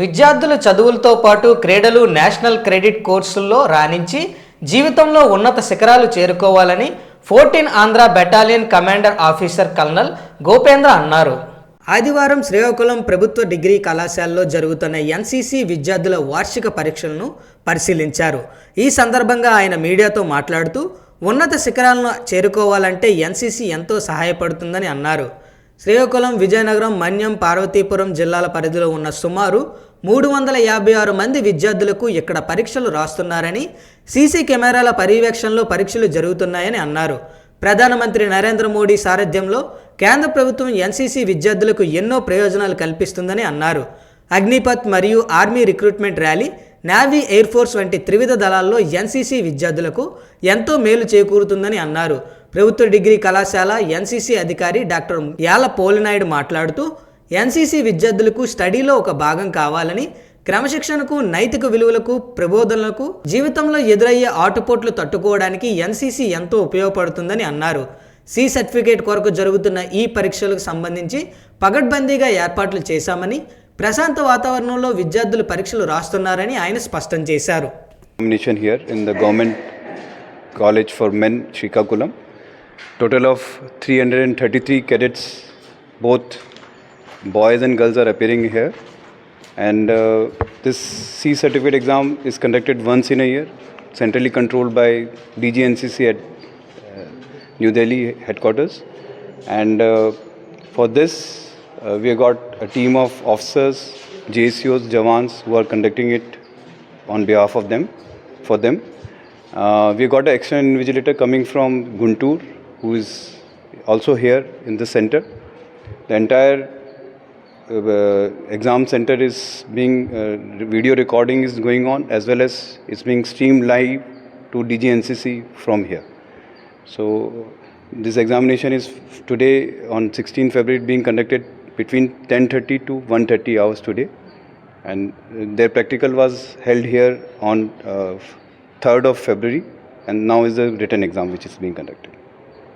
విద్యార్థులు చదువులతో పాటు క్రీడలు నేషనల్ క్రెడిట్ కోర్సుల్లో రాణించి జీవితంలో ఉన్నత శిఖరాలు చేరుకోవాలని fourteen Andhra battalion commander officer colonel Gopendra అన్నారు. ఆదివారం శ్రీకాకుళం ప్రభుత్వ డిగ్రీ కళాశాలలో జరుగుతున్న ఎన్సీసీ విద్యార్థుల వార్షిక పరీక్షలను పరిశీలించారు. ఈ సందర్భంగా ఆయన మీడియాతో మాట్లాడుతూ ఉన్నత శిఖరాలను చేరుకోవాలంటే ఎన్సీసీ ఎంతో సహాయపడుతుందని అన్నారు. శ్రీకాకుళం విజయనగరం మన్యం పార్వతీపురం జిల్లాల పరిధిలో ఉన్న సుమారు మూడు వందల యాభై ఆరు మంది విద్యార్థులకు ఇక్కడ పరీక్షలు రాస్తున్నారని సీసీ కెమెరాల పర్యవేక్షణలో పరీక్షలు జరుగుతున్నాయని అన్నారు. ప్రధానమంత్రి నరేంద్ర మోడీ సారథ్యంలో కేంద్ర ప్రభుత్వం ఎన్సీసీ విద్యార్థులకు ఎన్నో ప్రయోజనాలు కల్పిస్తుందని అన్నారు. అగ్నిపత్ మరియు army recruitment rally navy air force వంటి త్రివిధ దళాల్లో ఎన్సీసీ విద్యార్థులకు ఎంతో మేలు చేకూరుతుందని అన్నారు. ప్రభుత్వ డిగ్రీ కళాశాల ఎన్సీసీ అధికారి డాక్టర్ యాల పోలినాయుడు మాట్లాడుతూ ఎన్సీసీ విద్యార్థులకు స్టడీలో ఒక భాగం కావాలని క్రమశిక్షణకు నైతిక విలువలకు ప్రబోధనలకు జీవితంలో ఎదురయ్యే ఆటుపోట్లు తట్టుకోవడానికి ఎన్సీసీ ఎంతో ఉపయోగపడుతుందని అన్నారు. సి సర్టిఫికేట్ కొరకు జరుగుతున్న ఈ పరీక్షలకు సంబంధించి పగడ్బందీగా ఏర్పాట్లు చేశామని ప్రశాంత వాతావరణంలో విద్యార్థులు పరీక్షలు రాస్తున్నారని ఆయన స్పష్టం చేశారు. Examination here in the Government College for Men, Total of 333 cadets, both boys and girls, are appearing here. And uh, this C certificate exam is conducted once in a year, centrally controlled by DGNCC at uh, New Delhi headquarters. And uh, for this, uh, we have got a team of officers, JCOs, Jawans who are conducting it on behalf of them, for them. Uh, we got an extra invigilator coming from Guntur, who is also here in the center. The entire uh, exam center is being uh, video recording is going on as well as it's being streamed live to DGNCC from here. So this examination is today on 16 February being conducted between 10:30 to 1:30 hours today, and uh, their practical was held here on uh, 3rd of February, and now is the written exam which is being conducted.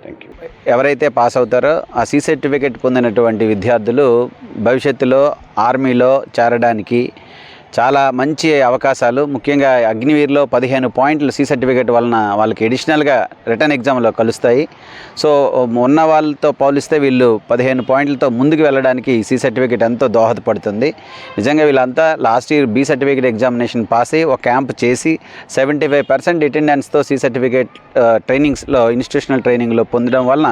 Thank you ఎవరైతే pass అవుతారో ఆ C certificate పొందినటువంటి విద్యార్థులు భవిష్యత్తులో ఆర్మీలో చేరడానికి చాలా మంచి అవకాశాలు. ముఖ్యంగా అగ్నివీర్లో పదిహేను పాయింట్లు సి సర్టిఫికేట్ వలన వాళ్ళకి ఎడిషనల్గా రిటర్న్ ఎగ్జామ్లో కలుస్తాయి. సో ఉన్న వాళ్ళతో పోలిస్తే వీళ్ళు పదిహేను పాయింట్లతో ముందుకు వెళ్ళడానికి సి సర్టిఫికేట్ ఎంతో దోహదపడుతుంది. నిజంగా వీళ్ళంతా last year B certificate examination pass అయ్యి ఒక క్యాంప్ చేసి సెవెంటీ ఫైవ్ పర్సెంట్ అటెండెన్స్తో సి సర్టిఫికేట్ ట్రైనింగ్స్లో ఇన్స్టిట్యూషనల్ ట్రైనింగ్లో పొందడం వలన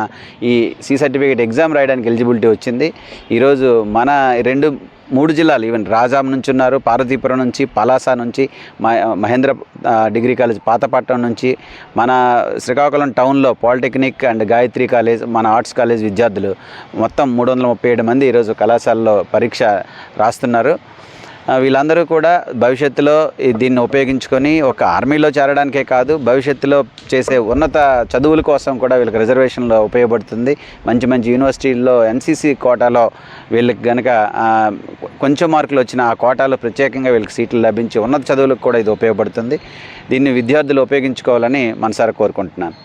ఈ సి సర్టిఫికేట్ ఎగ్జామ్ రాయడానికి ఎలిజిబిలిటీ వచ్చింది. ఈరోజు మన రెండు మూడు జిల్లాలు. ఈవెన్ రాజాం నుంచి ఉన్నారు పార్వతీపురం నుంచి పలాస నుంచి మహేంద్ర డిగ్రీ కాలేజ్ పాతపట్నం నుంచి మన శ్రీకాకుళం టౌన్లో పాలిటెక్నిక్ అండ్ గాయత్రి కాలేజ్ మన ఆర్ట్స్ కాలేజ్ విద్యార్థులు మొత్తం మూడు వందల ముప్పై ఏడు మంది ఈరోజు కళాశాలలో పరీక్ష రాస్తున్నారు. వీళ్ళందరూ కూడా భవిష్యత్తులో దీన్ని ఉపయోగించుకొని ఒక ఆర్మీలో చేరడానికే కాదు భవిష్యత్తులో చేసే ఉన్నత చదువుల కోసం కూడా వీళ్ళకి రిజర్వేషన్లో ఉపయోగపడుతుంది. మంచి మంచి యూనివర్సిటీల్లో ఎన్సీసీ కోటాలో వీళ్ళకి కనుక కొంచెం మార్కులు వచ్చిన ఆ కోటాలో ప్రత్యేకంగా వీళ్ళకి సీట్లు లభించి ఉన్నత చదువులకు కూడా ఇది ఉపయోగపడుతుంది. దీన్ని విద్యార్థులు ఉపయోగించుకోవాలని మనసారా కోరుకుంటున్నాను.